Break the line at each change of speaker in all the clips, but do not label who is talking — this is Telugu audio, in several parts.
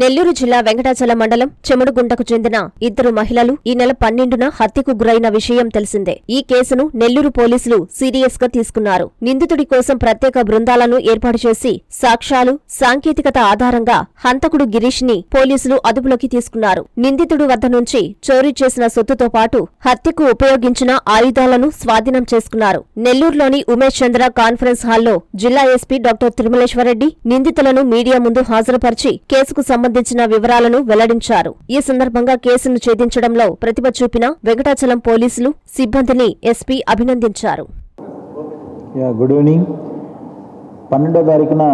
నెల్లూరు జిల్లా వెంకటాచల మండలం చెముడుగుంటకు చెందిన ఇద్దరు మహిళలు ఈ నెల పన్నెండున హత్యకు గురైన విషయం తెలిసిందే. ఈ కేసును నెల్లూరు పోలీసులు సీరియస్గా తీసుకున్నారు. నిందితుడి కోసం ప్రత్యేక బృందాలను ఏర్పాటు చేసి సాక్ష్యాలు సాంకేతికత ఆధారంగా హంతకుడు గిరీష్ని పోలీసులు అదుపులోకి తీసుకున్నారు. నిందితుడి వద్ద నుంచి చోరీ చేసిన సొత్తుతో పాటు హత్యకు ఉపయోగించిన ఆయుధాలను స్వాధీనం చేసుకున్నారు. నెల్లూరులోని ఉమేష్ చంద్ర కాన్ఫరెన్స్ హాల్లో జిల్లా ఎస్పీ డాక్టర్ తిరుమలేశ్వరరెడ్డి నిందితులను మీడియా ముందు హాజరుపరిచి కేసుకు సంబంధించిన వివరాలను వెల్లడించారు. ఈ సందర్భంగా కేసును ఛేదించడంలో ప్రతిభ చూపిన వెంకటాచలం పోలీసులు సిబ్బందిని ఎస్పీ అభినందించారు.
యా గుడ్ ఈవినింగ్ పన్నెండో తారీఖున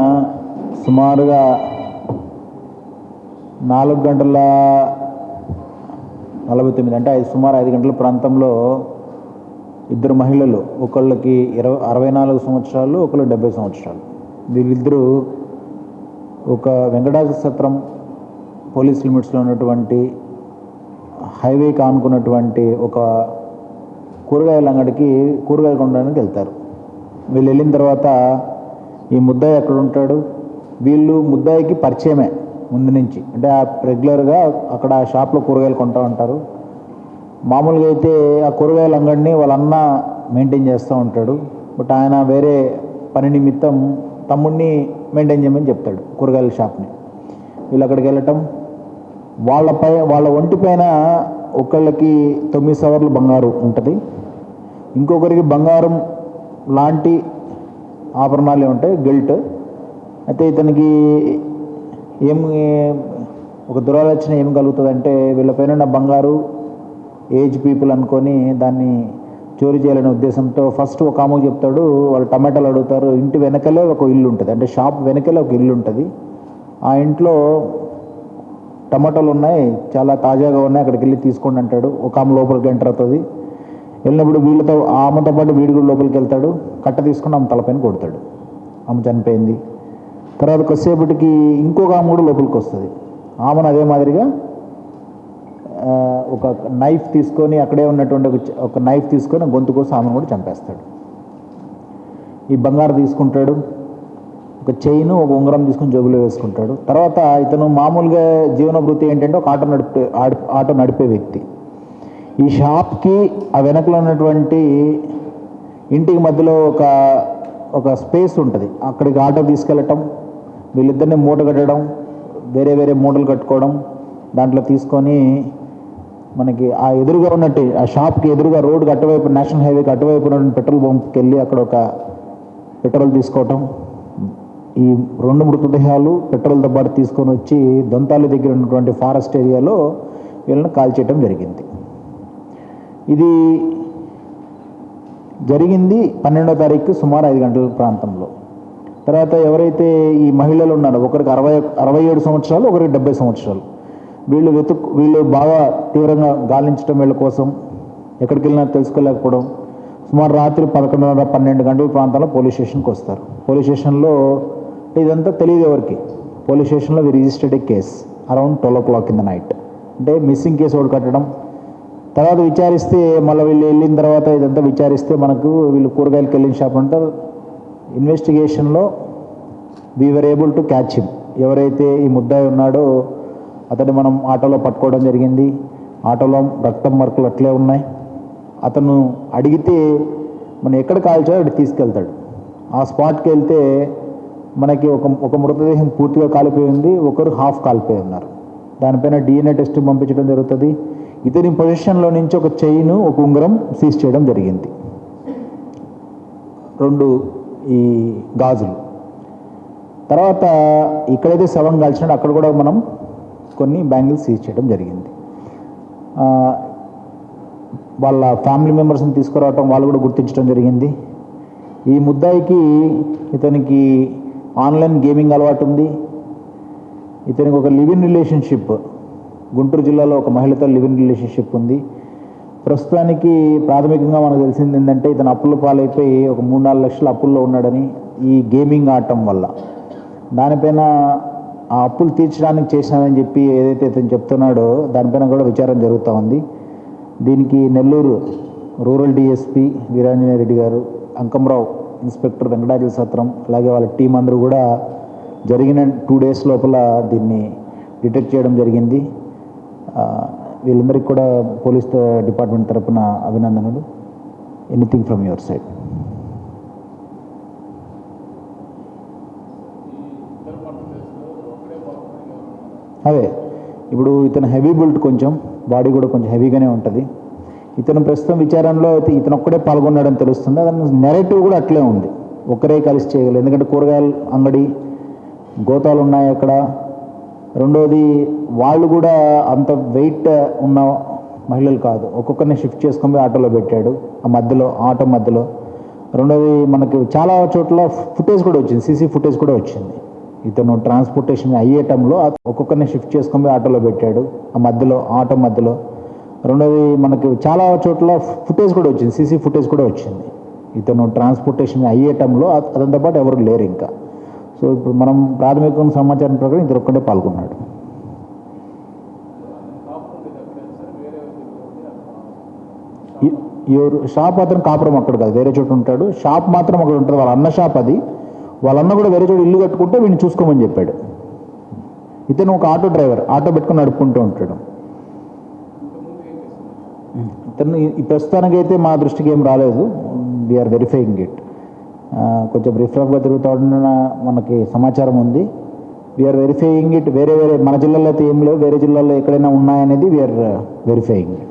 సుమారుగా నాలుగు గంటల నలభై తొమ్మిది అంటే ఐదు సుమారు ఐదు గంటల ప్రాంతంలో ఇద్దరు మహిళలు ఒకళ్ళకి ఇరవై అరవై నాలుగు సంవత్సరాలు ఒకళ్ళు డెబ్బై సంవత్సరాలు. వీళ్ళిద్దరూ ఒక వెంకటాచల సత్రం పోలీస్ లిమిట్స్లో ఉన్నటువంటి హైవేకి ఆనుకున్నటువంటి ఒక కూరగాయల అంగడికి కూరగాయలు కొనడానికి వెళ్తారు. వీళ్ళు వెళ్ళిన తర్వాత ఈ ముద్దాయి ఎక్కడ ఉంటాడు? వీళ్ళు ముద్దాయికి పరిచయమే ముందు నుంచి. అంటే ఆ రెగ్యులర్గా అక్కడ ఆ షాప్లో కూరగాయలు కొంటూ ఉంటారు. మామూలుగా అయితే ఆ కూరగాయల అంగడిని వాళ్ళ అన్న మెయింటైన్ చేస్తూ ఉంటాడు. బట్ ఆయన వేరే పని నిమిత్తం తమ్ముడిని మెయింటైన్ చేయమని చెప్తాడు కూరగాయల షాప్ని. వీళ్ళు అక్కడికి వెళ్ళటం వాళ్ళపై వాళ్ళ ఒంటి పైన ఒకళ్ళకి తొమ్మిది సవర్లు బంగారు ఉంటుంది. ఇంకొకరికి బంగారం లాంటి ఆభరణాలు ఉంటాయి గిల్ట్. అయితే ఇతనికి ఏం ఒక దురాలోచన ఏం కలుగుతుందంటే వీళ్ళపైన ఉన్న బంగారు ఏజ్ పీపుల్ అనుకొని దాన్ని చోరీ చేయాలనే ఉద్దేశంతో ఫస్ట్ ఒక అమ్మకు చెప్తాడు వాళ్ళు టమాటాలు అడుగుతారు ఇంటి వెనకలే ఒక ఇల్లు ఉంటుంది. అంటే షాప్ వెనకలే ఒక ఇల్లు ఉంటుంది. ఆ ఇంట్లో టమాటాలు ఉన్నాయి చాలా తాజాగా ఉన్నాయి అక్కడికి వెళ్ళి తీసుకోండి అంటాడు. ఒక ఆమె లోపలికి ఎంటర్ అవుతుంది. వెళ్ళినప్పుడు వీళ్ళతో ఆమెతో పాటు వీడి కూడా లోపలికి వెళ్తాడు. కట్ట తీసుకుని ఆమె తలపైన కొడతాడు. ఆమె చనిపోయింది. తర్వాత కొద్దిసేపటికి ఇంకొక ఆమె కూడా లోపలికి వస్తుంది. ఆమెను అదే మాదిరిగా ఒక నైఫ్ తీసుకొని అక్కడే ఉన్నటువంటి ఒక ఒక నైఫ్ తీసుకొని గొంతు కోసం ఆమెను కూడా చంపేస్తాడు. ఈ బంగారు తీసుకుంటాడు. ఒక చైన్ ఒక ఉంగరం తీసుకుని జేబులో వేసుకుంటాడు. తర్వాత ఇతను మామూలుగా జీవన వృత్తి ఏంటంటే ఒక ఆటో నడిపే ఆటో నడిపే వ్యక్తి. ఈ షాప్కి ఆ వెనకలో ఉన్నటువంటి ఇంటికి మధ్యలో ఒక ఒక స్పేస్ ఉంటుంది. అక్కడికి ఆటో తీసుకెళ్ళటం వీళ్ళిద్దరిని మూట కట్టడం వేరే వేరే మూటలు కట్టుకోవడం దాంట్లో తీసుకొని మనకి ఆ ఎదురుగా ఉన్నట్టు ఆ షాప్కి ఎదురుగా రోడ్డుకి అటువైపు నేషనల్ హైవేకి అటువైపు ఉన్న పెట్రోల్ బంప్కి వెళ్ళి అక్కడ ఒక పెట్రోల్ తీసుకోవటం ఈ రెండు మృతదేహాలు పెట్రోల్తో పాటు తీసుకొని వచ్చి దొంతాలి దగ్గర ఉన్నటువంటి ఫారెస్ట్ ఏరియాలో వీళ్ళని కాల్చేయటం జరిగింది. ఇది జరిగింది పన్నెండో తారీఖు సుమారు ఐదు గంటల ప్రాంతంలో. తర్వాత ఎవరైతే ఈ మహిళలు ఉన్నారో ఒకరికి అరవై అరవై ఏడు సంవత్సరాలు ఒకరికి డెబ్బై సంవత్సరాలు. వీళ్ళు వెతుకు వీళ్ళు బాగా తీవ్రంగా గాలించడం వీళ్ళ కోసం ఎక్కడికి వెళ్ళినా తెలుసుకోలేకపోవడం. సుమారు రాత్రి పదకొండున్నర పన్నెండు గంటల ప్రాంతంలో పోలీస్ స్టేషన్కి వస్తారు. పోలీస్ స్టేషన్లో ఇదంతా తెలియదు ఎవరికి. పోలీస్ స్టేషన్లో we registered a case around twelve o'clock in the night. అంటే మిస్సింగ్ కేసు ఒకటి కట్టడం. తర్వాత విచారిస్తే మళ్ళీ వీళ్ళు వెళ్ళిన తర్వాత ఇదంతా విచారిస్తే మనకు వీళ్ళు కూరగాయలకి వెళ్ళిన షాప్ అంటే ఇన్వెస్టిగేషన్లో we're able to catch him. ఎవరైతే ఈ ముద్దాయి ఉన్నాడో అతన్ని మనం ఆటోలో పట్టుకోవడం జరిగింది. ఆటోలో రక్తం మరకలు అట్లే ఉన్నాయి. అతను అడిగితే మనం ఎక్కడ కాల్చాలో అక్కడ తీసుకెళ్తాడు. ఆ స్పాట్కి వెళ్తే మనకి ఒక ఒక మృతదేహం పూర్తిగా కాలిపోయింది ఒకరు హాఫ్ కాలిపోయి ఉన్నారు. దానిపైన డిఎన్ఏ టెస్ట్ పంపించడం జరుగుతుంది. ఇతని పొజిషన్లో నుంచి ఒక చైన్ ఒక ఉంగరం సీజ్ చేయడం జరిగింది. రెండు ఈ గాజులు. తర్వాత ఇక్కడైతే శవం కాల్చినాడో అక్కడ కూడా మనం కొన్ని బ్యాంగిల్స్ సీజ్ చేయడం జరిగింది. వాళ్ళ ఫ్యామిలీ మెంబర్స్ని తీసుకురావటం వాళ్ళు కూడా గుర్తించడం జరిగింది. ఈ ముద్దాయికి ఇతనికి ఆన్లైన్ గేమింగ్ అలవాటు ఉంది. ఇతనికి ఒక లివ్ ఇన్ రిలేషన్షిప్ గుంటూరు జిల్లాలో ఒక మహిళతో లివ్ ఇన్ రిలేషన్షిప్ ఉంది. ప్రస్తుతానికి ప్రాథమికంగా మనకు తెలిసింది ఏంటంటే ఇతను అప్పుల పాలైపోయి ఒక మూడు నాలుగు లక్షల అప్పుల్లో ఉన్నాడని ఈ గేమింగ్ ఆడటం వల్ల. దానిపైన ఆ అప్పులు తీర్చడానికి చేసినానని చెప్పి ఏదైతే ఇతను చెప్తున్నాడో దానిపైన కూడా విచారం జరుగుతూ ఉంది. దీనికి నెల్లూరు రూరల్ డిఎస్పి వీరాంజనేయ రెడ్డి గారు అంకంరావు ఇన్స్పెక్టర్ వెంకటాచల సత్రం అలాగే వాళ్ళ టీం అందరూ కూడా జరిగిన టూ డేస్ లోపల దీన్ని డిటెక్ట్ చేయడం జరిగింది. వీళ్ళందరికీ కూడా పోలీస్ డిపార్ట్మెంట్ తరపున అభినందనలు. ఎనీథింగ్ ఫ్రమ్ యువర్ సైడ్ అదే ఇప్పుడు ఇతను హెవీ బుల్ట్ కొంచెం బాడీ కూడా కొంచెం హెవీగానే ఉంటుంది. ఇతను ప్రస్తుతం విచారణలో అయితే ఇతను ఒక్కడే పాల్గొన్నాడని తెలుస్తుంది. అతను నెరేటివ్ కూడా అట్లే ఉంది. ఒక్కరే కలిసి చేయగలరు. ఎందుకంటే కూరగాయల అంగడి గోతాలు ఉన్నాయి అక్కడ. రెండోది వాళ్ళు కూడా అంత వెయిట్ ఉన్న మహిళలు కాదు. ఒక్కొక్కరిని షిఫ్ట్ చేసుకొని ఆటోలో పెట్టాడు. ఆ మధ్యలో ఆటో మధ్యలో. రెండోది మనకి చాలా చోట్ల ఫుటేజ్ కూడా వచ్చింది. సీసీ ఫుటేజ్ కూడా వచ్చింది. ఇతను ట్రాన్స్పోర్టేషన్ అయ్యేటంలో ఒక్కొక్కరిని షిఫ్ట్ చేసుకొని ఆటోలో పెట్టాడు. ఆ మధ్యలో ఆటో మధ్యలో. రెండోది మనకి చాలా చోట్ల ఫుటేజ్ కూడా వచ్చింది సీసీ ఫుటేజ్ కూడా వచ్చింది. ఇతను ట్రాన్స్పోర్టేషన్ అయ్యే టైంలో అతనితో పాటు ఎవరు లేరు ఇంకా. సో ఇప్పుడు మనం ప్రాథమిక సమాచారం ప్రకారం ఇద్దరు ఒక్కడే పాల్గొన్నాడు. ఈ- ఎవరు షాప్ అతను కాపురం అక్కడ కాదు వేరే చోట ఉంటాడు. షాప్ మాత్రం అక్కడ ఉంటుంది వాళ్ళ అన్న షాప్ అది. వాళ్ళ అన్న కూడా వేరే చోట ఇల్లు కట్టుకుంటే వీడిని చూసుకోమని చెప్పాడు. ఇతను ఒక ఆటో డ్రైవర్ ఆటో పెట్టుకుని నడుపుకుంటూ ఉంటాడు. ఇతను ప్రస్తుతానికైతే ప్రస్తుతానికి అయితే మా దృష్టికి ఏం రాలేదు. వీఆర్ వెరిఫైయింగ్ ఇట్ కొంచెం రిఫ్రఫ్గా తిరుగుతాడన్న మనకి సమాచారం ఉంది. వీఆర్ వెరిఫైయింగ్ ఇట్ వేరే వేరే మన జిల్లాలో అయితే ఏం లేవు. వేరే జిల్లాలో ఎక్కడైనా ఉన్నాయనేది వీఆర్ వెరిఫైయింగ్ ఇట్